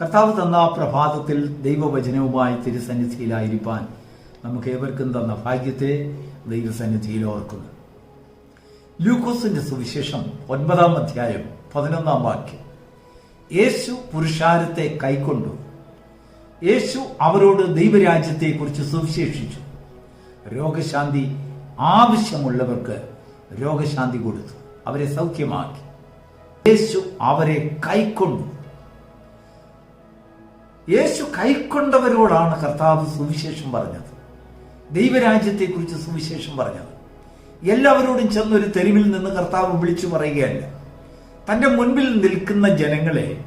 കർത്താവ് തന്ന പ്രഭാതത്തിൽ ദൈവവചനവുമായി തിരുസന്നിധിയിലായിരിക്കാൻ നമുക്ക് ഏവർക്കും തന്ന ഭാഗ്യത്തെ ദൈവസന്നിധിയിൽ ഓർക്കുന്നു. ലൂക്കോസിന്റെ സുവിശേഷം ഒൻപതാം അധ്യായം പതിനൊന്നാം വാക്യം. യേശു പുരുഷാരത്തെ കൈക്കൊണ്ടു. യേശു അവരോട് ദൈവരാജ്യത്തെക്കുറിച്ച് സുവിശേഷിച്ചു. രോഗശാന്തി ആവശ്യമുള്ളവർക്ക് രോഗശാന്തി കൊടുത്തു. അവരെ സൗഖ്യമാക്കി. യേശു അവരെ കൈക്കൊണ്ടു. യേശു കൈക്കൊണ്ടവരോടാണ് കർത്താവ് സുവിശേഷം പറഞ്ഞത്. ദൈവരാജ്യത്തെക്കുറിച്ച് സുവിശേഷം പറഞ്ഞത്. എല്ലാവരോടും ചെന്നൊരു തെരുവിൽ നിന്ന് കർത്താവ് വിളിച്ചു പറയുകയല്ല. തന്റെ മുൻപിൽ നിൽക്കുന്ന ജനങ്ങളെ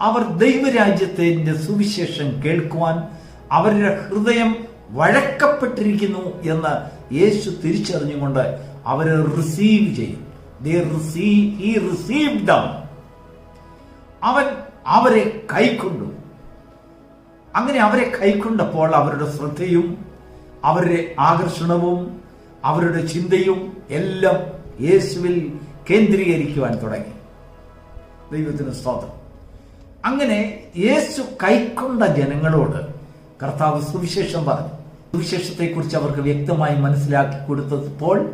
അവർ ദൈവരാജ്യത്തിന്റെ സുവിശേഷം കേൾക്കുവാൻ അവരുടെ ഹൃദയം വഴക്കപ്പെട്ടിരിക്കുന്നു എന്ന് യേശു തിരിച്ചറിഞ്ഞുകൊണ്ട് അവരെ റിസീവ് ചെയ്യും. അവൻ അവരെ കൈക്കൊണ്ടു. അങ്ങനെ അവരെ കൈക്കൊണ്ടപ്പോൾ അവരുടെ ശ്രദ്ധയും അവരുടെ ആകർഷണവും അവരുടെ ചിന്തയും എല്ലാം യേശുവിൽ കേന്ദ്രീകരിക്കുവാൻ തുടങ്ങി. ദൈവത്തിന് സ്തോത്രം. അങ്ങനെ യേശു കൈക്കൊണ്ട ജനങ്ങളോട് കർത്താവ് സുവിശേഷം പറഞ്ഞു. സുവിശേഷത്തെക്കുറിച്ച് അവർക്ക് വ്യക്തമായി മനസ്സിലാക്കി കൊടുത്തപ്പോൾ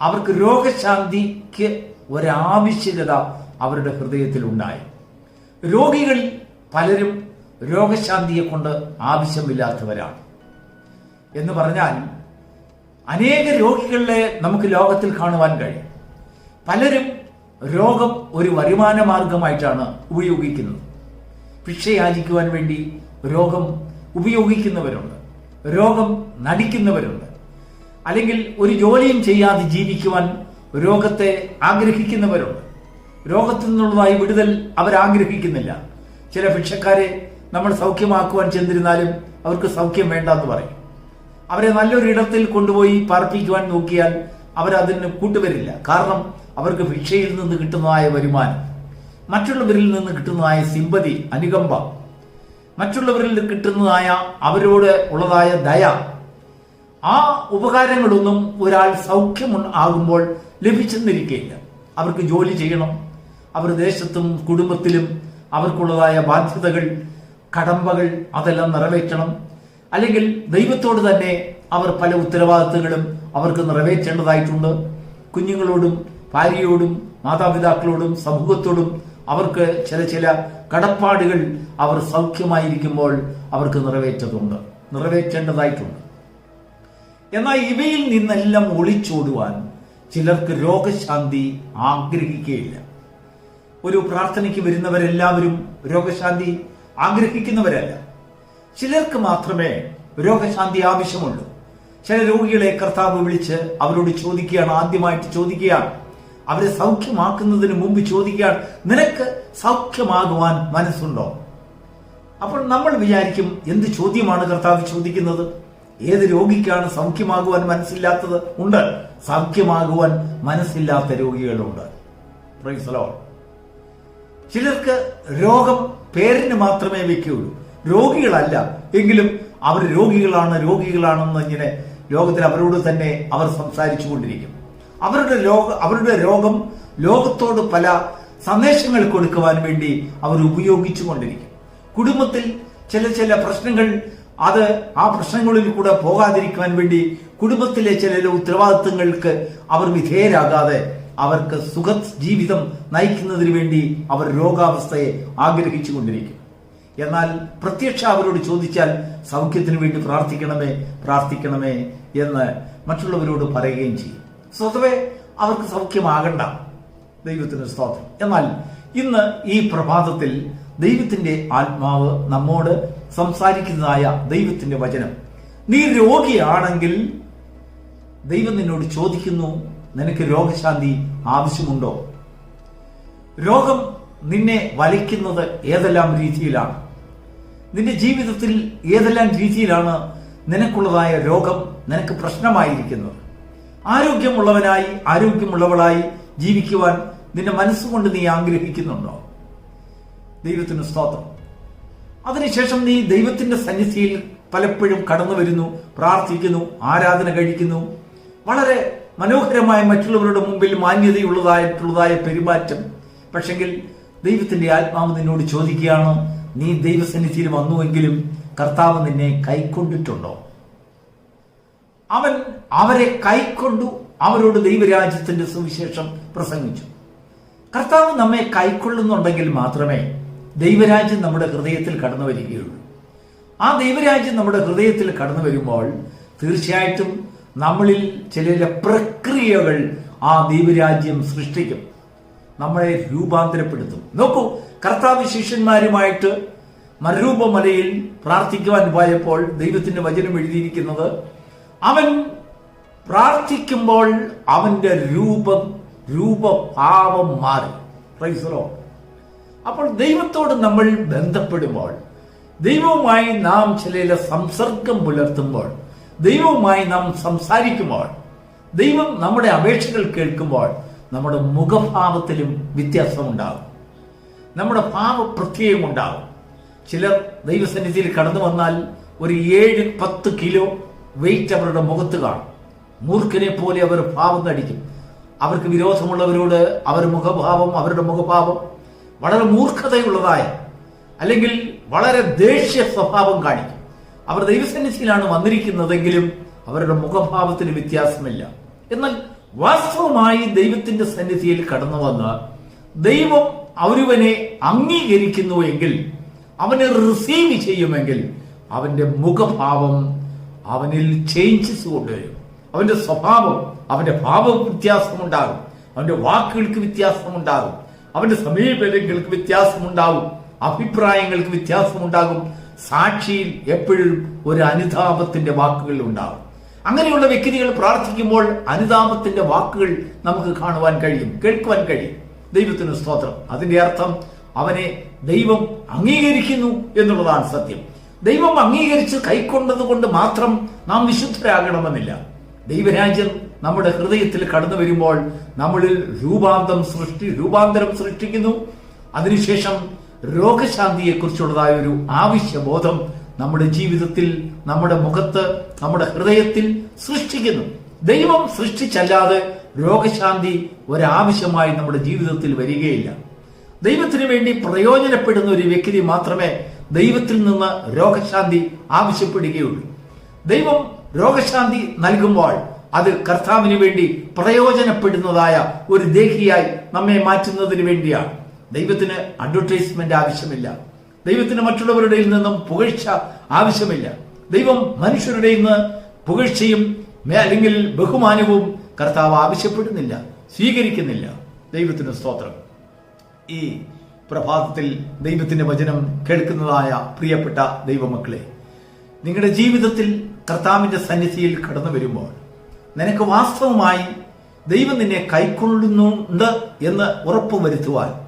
അവർക്ക് രോഗശാന്തിക്ക് ഒരാവശ്യകത അവരുടെ ഹൃദയത്തിൽ ഉണ്ടായി രോഗികളിൽ പലരും രോഗശാന്തിയെ കൊണ്ട് ആവശ്യമില്ലാത്തവരാണ്. എന്ന് പറഞ്ഞാൽ അനേക രോഗികളെ നമുക്ക് ലോകത്തിൽ കാണുവാൻ കഴിയും. പലരും രോഗം ഒരു വരുമാന മാർഗമായിട്ടാണ് ഉപയോഗിക്കുന്നത്. ഭിക്ഷയാചിക്കുവാൻ വേണ്ടി രോഗം ഉപയോഗിക്കുന്നവരുണ്ട്. രോഗം നടിക്കുന്നവരുണ്ട്. അല്ലെങ്കിൽ ഒരു ജോലിയും ചെയ്യാതെ ജീവിക്കുവാൻ രോഗത്തെ ആഗ്രഹിക്കുന്നവരുണ്ട്. രോഗത്തിൽ നിന്നുള്ളതായി വിടുതൽ അവർ ആഗ്രഹിക്കുന്നില്ല ചില ഭിക്ഷക്കാരെ നമ്മൾ സൗഖ്യമാക്കുവാൻ ചെന്നിരുന്നാലും അവർക്ക് സൗഖ്യം വേണ്ട എന്ന് പറയും. അവരെ നല്ലൊരു ഇടത്തിൽ കൊണ്ടുപോയി പാർപ്പിക്കുവാൻ നോക്കിയാൽ അവരതിന് കൂട്ടുവരില്ല. കാരണം അവർക്ക് ഭിക്ഷയിൽ നിന്ന് കിട്ടുന്നതായ വരുമാനം മറ്റുള്ളവരിൽ നിന്ന് കിട്ടുന്നതായ സിമ്പതി അനുകമ്പ മറ്റുള്ളവരിൽ കിട്ടുന്നതായ അവരോട് ഉള്ളതായ ദയ ആ ഉപകാരങ്ങളൊന്നും ഒരാൾ സൗഖ്യം ആകുമ്പോൾ ലഭിച്ചെന്നിരിക്കുകയില്ല അവർക്ക് ജോലി ചെയ്യണം അവർ ദേശത്തും കുടുംബത്തിലും അവർക്കുള്ളതായ ബാധ്യതകൾ കടമ്പകൾ അതെല്ലാം നിറവേറ്റണം. അല്ലെങ്കിൽ ദൈവത്തോട് തന്നെ അവർ പല ഉത്തരവാദിത്തങ്ങളും അവർക്ക് നിറവേറ്റേണ്ടതായിട്ടുണ്ട്. കുഞ്ഞുങ്ങളോടും ഭാര്യയോടും മാതാപിതാക്കളോടും സമൂഹത്തോടും അവർക്ക് ചില ചില കടപ്പാടുകൾ അവർ സൗഖ്യമായിരിക്കുമ്പോൾ അവർക്ക് നിറവേറ്റതുണ്ട് നിറവേറ്റേണ്ടതായിട്ടുണ്ട്. എന്നാൽ ഇവയിൽ നിന്നെല്ലാം ഒളിച്ചോടുവാൻ ചിലർക്ക് രോഗശാന്തി ആഗ്രഹിക്കുകയില്ല. ഒരു പ്രാർത്ഥനയ്ക്ക് വരുന്നവരെല്ലാവരും രോഗശാന്തി ആഗ്രഹിക്കുന്നവരല്ല. ചിലർക്ക് മാത്രമേ രോഗശാന്തി ആവശ്യമുള്ളൂ. ചില രോഗികളെ കർത്താവ് വിളിച്ച് അവരോട് ചോദിക്കുകയാണ് ആദ്യമായിട്ട് ചോദിക്കുകയാണ്. അവരെ സൗഖ്യമാക്കുന്നതിന് മുമ്പ് ചോദിക്കുകയാണ് നിനക്ക് സൗഖ്യമാകുവാൻ മനസ്സുണ്ടോ? അപ്പോൾ നമ്മൾ വിചാരിക്കും എന്ത് ചോദ്യമാണ് കർത്താവ് ചോദിക്കുന്നത്? ഏത് രോഗിക്കാണ് സൗഖ്യമാകുവാൻ മനസ്സില്ലാത്തത്? ഉണ്ട്. സൗഖ്യമാകുവാൻ മനസ്സില്ലാത്ത രോഗികളുണ്ട്. Lord. ചിലർക്ക് രോഗം പേരിന് മാത്രമേ വെക്കുകയുള്ളൂ. രോഗികളല്ല. എങ്കിലും അവർ രോഗികളാണ് രോഗികളാണെന്ന് ഇങ്ങനെ ലോകത്തിൽ അവരോട് തന്നെ അവർ സംസാരിച്ചു കൊണ്ടിരിക്കും അവരുടെ ലോക അവരുടെ രോഗം ലോകത്തോട് പല സന്ദേശങ്ങൾ കൊടുക്കുവാൻ വേണ്ടി അവർ ഉപയോഗിച്ചു കൊണ്ടിരിക്കും കുടുംബത്തിൽ ചില ചില പ്രശ്നങ്ങൾ അത് ആ പ്രശ്നങ്ങളിൽ കൂടെ പോകാതിരിക്കുവാൻ വേണ്ടി കുടുംബത്തിലെ ചില ഉത്തരവാദിത്തങ്ങൾക്ക് അവർ വിധേയരാകാതെ അവർക്ക് സുഖ ജീവിതം നയിക്കുന്നതിന് വേണ്ടി അവർ രോഗാവസ്ഥയെ ആഗ്രഹിച്ചു കൊണ്ടിരിക്കും എന്നാൽ പ്രത്യക്ഷ അവരോട് ചോദിച്ചാൽ സൗഖ്യത്തിന് വേണ്ടി പ്രാർത്ഥിക്കണമേ പ്രാർത്ഥിക്കണമേ എന്ന് മറ്റുള്ളവരോട് പറയുകയും ചെയ്യും. സ്വതവേ അവർക്ക് സൗഖ്യമാകണ്ട. ദൈവത്തിന് സ്തോത്രം. എന്നാൽ ഇന്ന് ഈ പ്രഭാതത്തിൽ ദൈവത്തിന്റെ ആത്മാവ് നമ്മോട് സംസാരിക്കുന്നതായ ദൈവത്തിന്റെ വചനം. നീ രോഗിയാണെങ്കിൽ ദൈവം നിന്നോട് ചോദിക്കുന്നു നിനക്ക് രോഗശാന്തി ആവശ്യമുണ്ടോ? രോഗം നിന്നെ വലയ്ക്കുന്നത് ഏതെല്ലാം രീതിയിലാണ്? നിന്റെ ജീവിതത്തിൽ ഏതെല്ലാം രീതിയിലാണ് നിനക്കുള്ളതായ രോഗം നിനക്ക് പ്രശ്നമായിരിക്കുന്നത്? ആരോഗ്യമുള്ളവനായി ആരോഗ്യമുള്ളവളായി ജീവിക്കുവാൻ നിന്റെ മനസ്സുകൊണ്ട് നീ ആഗ്രഹിക്കുന്നുണ്ടോ? ദൈവത്തിന് സ്തോത്രം. അതിനുശേഷം നീ ദൈവത്തിന്റെ സന്നിധിയിൽ പലപ്പോഴും കടന്നു വരുന്നു പ്രാർത്ഥിക്കുന്നു ആരാധന കഴിക്കുന്നു വളരെ മനോഹരമായ മറ്റുള്ളവരുടെ മുമ്പിൽ മാന്യതയുള്ളതായിട്ടുള്ളതായ പെരുമാറ്റം. പക്ഷെങ്കിൽ ദൈവത്തിന്റെ ആത്മാവ് നിന്നോട് ചോദിക്കുകയാണ് നീ ദൈവസന്നിധിയിൽ വന്നുവെങ്കിലും കർത്താവ് നിന്നെ കൈക്കൊണ്ടിട്ടുണ്ടോ? അവൻ അവരെ കൈക്കൊണ്ടു അവരോട് ദൈവരാജ്യത്തിന്റെ സുവിശേഷം പ്രസംഗിച്ചു. കർത്താവ് നമ്മെ കൈക്കൊള്ളുന്നുണ്ടെങ്കിൽ മാത്രമേ ദൈവരാജ്യം നമ്മുടെ ഹൃദയത്തിൽ കടന്നു വരികയുള്ളൂ ആ ദൈവരാജ്യം നമ്മുടെ ഹൃദയത്തിൽ കടന്നു വരുമ്പോൾ തീർച്ചയായിട്ടും നമ്മളിൽ ചില പ്രക്രിയകൾ ആ ദൈവരാജ്യം സൃഷ്ടിക്കും. നമ്മളെ രൂപാന്തരപ്പെടുത്തും. നോക്കൂ കർത്താവ് ശിഷ്യന്മാരുമായിട്ട് മരൂപമലയിൽ പ്രാർത്ഥിക്കുവാൻ പോയപ്പോൾ ദൈവത്തിന്റെ വചനം എഴുതിയിരിക്കുന്നത് അവൻ പ്രാർത്ഥിക്കുമ്പോൾ അവന്റെ രൂപം രൂപഭാവം മാറി. പ്രൈസറോ അപ്പോൾ ദൈവത്തോട് നമ്മൾ ബന്ധപ്പെടുമ്പോൾ ദൈവവുമായി നാം ചില സംസർഗം പുലർത്തുമ്പോൾ ദൈവവുമായി നാം സംസാരിക്കുമ്പോൾ ദൈവം നമ്മുടെ അപേക്ഷകൾ കേൾക്കുമ്പോൾ നമ്മുടെ മുഖഭാവത്തിലും വ്യത്യാസമുണ്ടാകും. നമ്മുടെ ഭാവപ്രത്യയം ഉണ്ടാകും. ചിലർ ദൈവസന്നിധിയിൽ കടന്നു വന്നാൽ ഒരു ഏഴ് പത്ത് കിലോ വെയിറ്റ് അവരുടെ മുഖത്ത് കാണും. മൂർഖനെ പോലെ അവർ ഭാവം നടിക്കും. അവർക്ക് വിരോധമുള്ളവരോട് അവർ മുഖഭാവം അവരുടെ മുഖഭാവം വളരെ മൂർഖതയുള്ളതായ അല്ലെങ്കിൽ വളരെ ദേഷ്യ സ്വഭാവം കാണിക്കും. അവർ ദൈവസന്നിധിയിലാണ് വന്നിരിക്കുന്നതെങ്കിലും അവരുടെ മുഖഭാവത്തിന് വ്യത്യാസമില്ല. എന്നാൽ വാസ്തവമായി ദൈവത്തിന്റെ സന്നിധിയിൽ കടന്നു വന്ന് ദൈവം അവരുവനെ അംഗീകരിക്കുന്നു എങ്കിൽ അവനെ റിസീവ് ചെയ്യുമെങ്കിൽ അവന്റെ മുഖഭാവം അവനിൽ ചേഞ്ചസ് കൊണ്ടുവരും. അവന്റെ സ്വഭാവം അവന്റെ ഭാവ വ്യത്യാസമുണ്ടാകും. അവന്റെ വാക്കുകൾക്ക് വ്യത്യാസമുണ്ടാകും. അവന്റെ സമീപനങ്ങൾക്ക് വ്യത്യാസമുണ്ടാകും. അഭിപ്രായങ്ങൾക്ക് വ്യത്യാസമുണ്ടാകും. സാക്ഷിയിൽ എപ്പോഴും ഒരു അനുതാപത്തിന്റെ വാക്കുകൾ ഉണ്ടാവും. അങ്ങനെയുള്ള വ്യക്തികൾ പ്രാർത്ഥിക്കുമ്പോൾ അനുതാപത്തിന്റെ വാക്കുകൾ നമുക്ക് കാണുവാൻ കഴിയും കേൾക്കുവാൻ കഴിയും. ദൈവത്തിന് സ്തോത്രം. അതിന്റെ അർത്ഥം അവനെ ദൈവം അംഗീകരിക്കുന്നു എന്നുള്ളതാണ് സത്യം. ദൈവം അംഗീകരിച്ച് കൈക്കൊണ്ടത് കൊണ്ട് മാത്രം നാം വിശുദ്ധരാകണമെന്നില്ല. ദൈവരാജ്യം നമ്മുടെ ഹൃദയത്തിൽ കടന്നു വരുമ്പോൾ നമ്മളിൽ രൂപാന്തം സൃഷ്ടി രൂപാന്തരം സൃഷ്ടിക്കുന്നു. അതിനുശേഷം രോഗശാന്തിയെക്കുറിച്ചുള്ളതായ ഒരു ആവശ്യബോധം നമ്മുടെ ജീവിതത്തിൽ നമ്മുടെ മുഖത്ത് നമ്മുടെ ഹൃദയത്തിൽ സൃഷ്ടിക്കുന്നു. ദൈവം സൃഷ്ടിച്ചല്ലാതെ രോഗശാന്തി ഒരാവശ്യമായി നമ്മുടെ ജീവിതത്തിൽ വരികയില്ല. ദൈവത്തിന് വേണ്ടി പ്രയോജനപ്പെടുന്ന ഒരു വ്യക്തി മാത്രമേ ദൈവത്തിൽ നിന്ന് രോഗശാന്തി ആവശ്യപ്പെടുകയുള്ളൂ. ദൈവം രോഗശാന്തി നൽകുമ്പോൾ അത് കർത്താവിന് വേണ്ടി പ്രയോജനപ്പെടുന്നതായ ഒരു ദേഹിയായി നമ്മെ മാറ്റുന്നതിന് വേണ്ടിയാണ്. ദൈവത്തിന് അഡ്വർടൈസ്മെന്റ് ആവശ്യമില്ല. ദൈവത്തിന് മറ്റുള്ളവരുടെ നിന്നും പുകഴ്ച ആവശ്യമില്ല. ദൈവം മനുഷ്യരുടെ നിന്ന് പുകഴ്ചയും അല്ലെങ്കിൽ ബഹുമാനവും കർത്താവ് ആവശ്യപ്പെടുന്നില്ല സ്വീകരിക്കുന്നില്ല. ദൈവത്തിന് സ്തോത്രം. ഈ പ്രഭാതത്തിൽ ദൈവത്തിന്റെ വചനം കേൾക്കുന്നതായ പ്രിയപ്പെട്ട ദൈവമക്കളെ നിങ്ങളുടെ ജീവിതത്തിൽ കർത്താവിന്റെ സന്നിധിയിൽ കടന്നു വരുമ്പോൾ നിനക്ക് വാസ്തവമായി ദൈവം നിന്നെ കൈക്കൊള്ളുന്നുണ്ട് എന്ന് ഉറപ്പുവരുത്തുവാൻ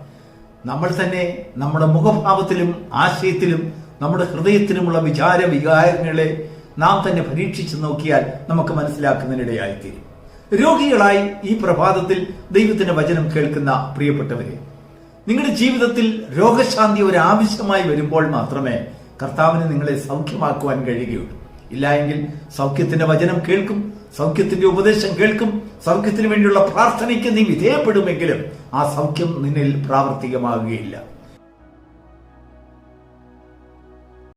നമ്മൾ തന്നെ നമ്മുടെ മുഖഭാവത്തിലും ആശയത്തിലും നമ്മുടെ ഹൃദയത്തിലുമുള്ള വിചാര വികാരങ്ങളെ നാം തന്നെ പരീക്ഷിച്ചു നോക്കിയാൽ നമുക്ക് മനസ്സിലാക്കുന്നതിനിടയായിത്തീരും. രോഗികളായി ഈ പ്രഭാതത്തിൽ ദൈവത്തിന്റെ വചനം കേൾക്കുന്ന പ്രിയപ്പെട്ടവരെ നിങ്ങളുടെ ജീവിതത്തിൽ രോഗശാന്തി ഒരു ആവശ്യമായി വരുമ്പോൾ മാത്രമേ കർത്താവിന് നിങ്ങളെ സൗഖ്യമാക്കുവാൻ കഴിയുകയുള്ളൂ. ഇല്ല എങ്കിൽ സൗഖ്യത്തിന്റെ വചനം കേൾക്കും സൗഖ്യത്തിന്റെ ഉപദേശം കേൾക്കും. സൗഖ്യത്തിന് വേണ്ടിയുള്ള പ്രാർത്ഥനയ്ക്ക് നീ വിധേയപ്പെടുമെങ്കിലും ആ സൗഖ്യം നിന്നിൽ പ്രാവർത്തികമാകുകയില്ല.